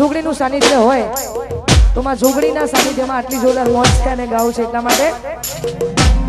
જોગણીનું સાનિધ્ય હોય, તો માં જોગણીના સાનિધ્યમાં આટલી જોરદાર મોજ છે અને ગાવું છે એટલા માટે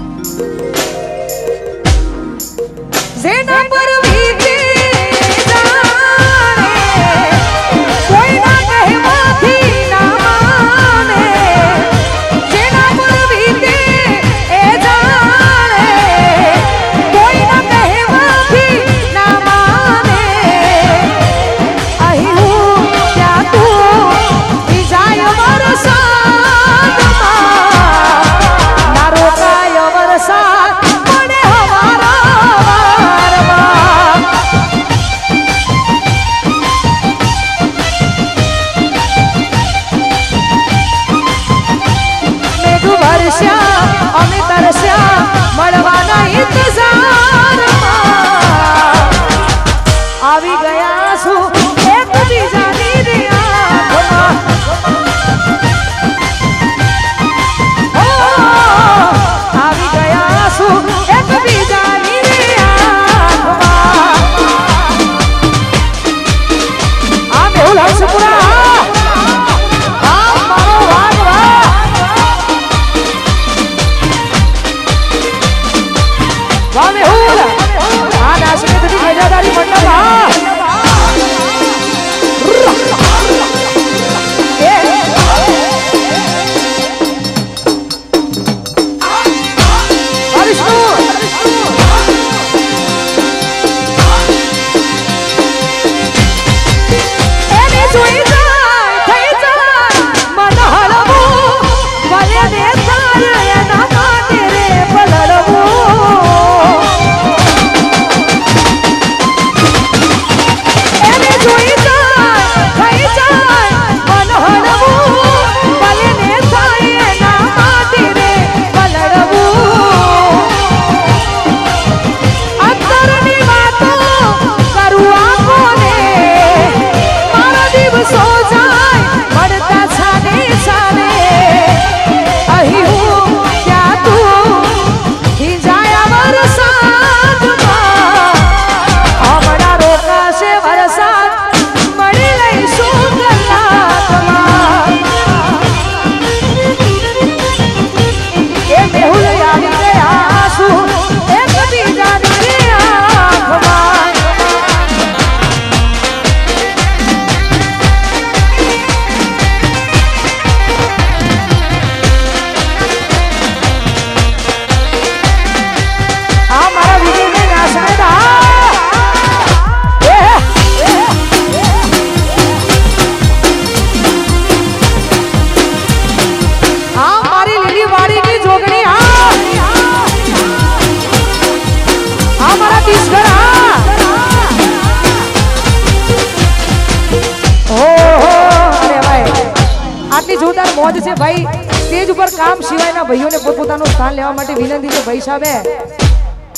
મોજ છે ભાઈ. સ્ટેજ ઉપર કામ સિવાયના ભાઈઓને પોતપોતાનું સ્થાન લેવા માટે વિનંતી છે ભાઈ સાહેબ.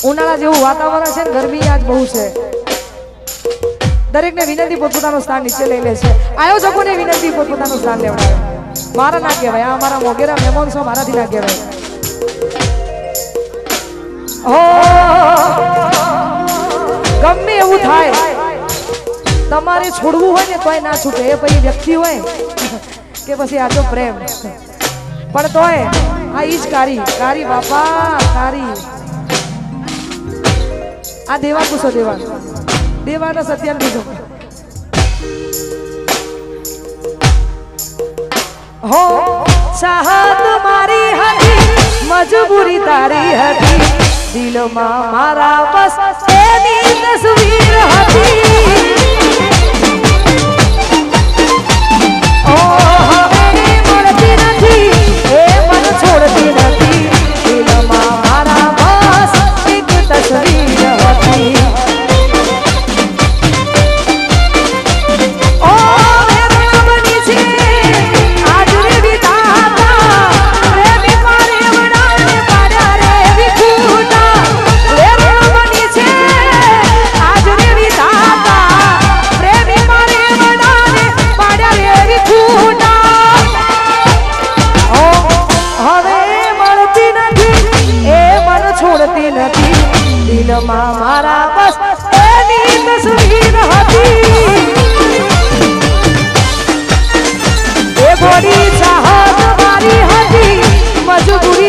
ઉનાળા જેવું વાતાવરણ છે ને ગરમી આજ બહુ છે. દરેકને વિનંતી પોતપોતાનું સ્થાન નીચે લઈ લે છે. આયોજકોને વિનંતી પોતપોતાનું સ્થાન લેવા મારા ના કહેવાય, આ મારા મોગેરા મહેમાન છો, મારાથી ના કહેવાય. ગમે એવું થાય. તમારે છોડવું હોય ને તોય ના છૂટે. એ પછી વ્યક્તિ હોય. કે પછી આ તો પ્રેમ પણ તોય આ ઈ જ કારી કારી બાપા, કારી. આ દેવા પૂછો, દેવા. દેવાના સત્યાન પૂછો. હો, ચાહત મારી હતી, મજબૂરી તારી હતી. દિલમાં મારા બસ એની તસવીર હતી. ઓ છોડતી નથી. દિલમાં મારા બસ એની તસવીર હતી. થોડી ચાહત મારી હતી. મજબૂરી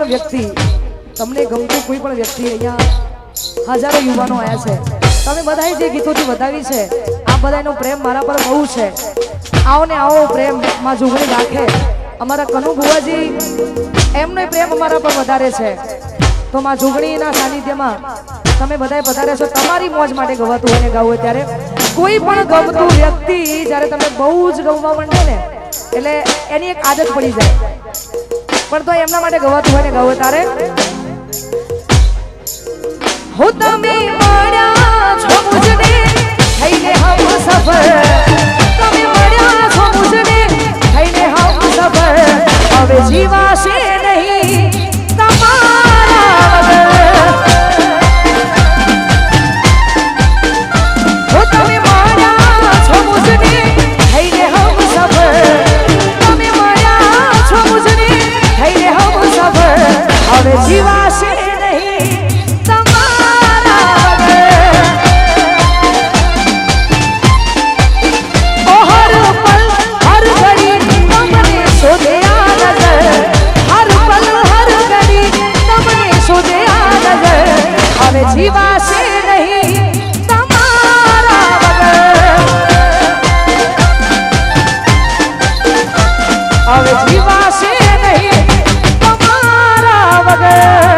પણ વ્યક્તિ, તમને ગમતું કોઈ પણ વ્યક્તિ અહીંયા હજારો યુવાનો આવ્યા છે. તમે બધાએ જે ગીતોથી વધાવી છે, આ બધાનો પ્રેમ મારા પર બહુ છે. આવો ને આવો પ્રેમમાં જોગણી રાખે. અમારા કનુ બુવાજી એમનો પ્રેમ અમારા પર વધારે છે. તો માં જોગણીના સાનિધ્યમાં તમે બધાએ પધારે છો. તમારી મોજ માટે ગવાતું હોય ને ગાવું ત્યારે કોઈ પણ ગમતું વ્યક્તિ જ્યારે તમે બહુ જ ગમવા માંડે ને, એટલે એની એક આદત પડી જાય. પણ તો એમના માટે ગવાતું હોય ને ગાવું તારે. હું તમે મળ્યા છો મુજને, થઈને હમ સફર. તમે મળ્યા છો મુજને, થઈને હમ સફર. હવે જીવાશે જીવાશે નહીં. તમારા વગર. હવે જીવાશે નહીં. તમારા વગર.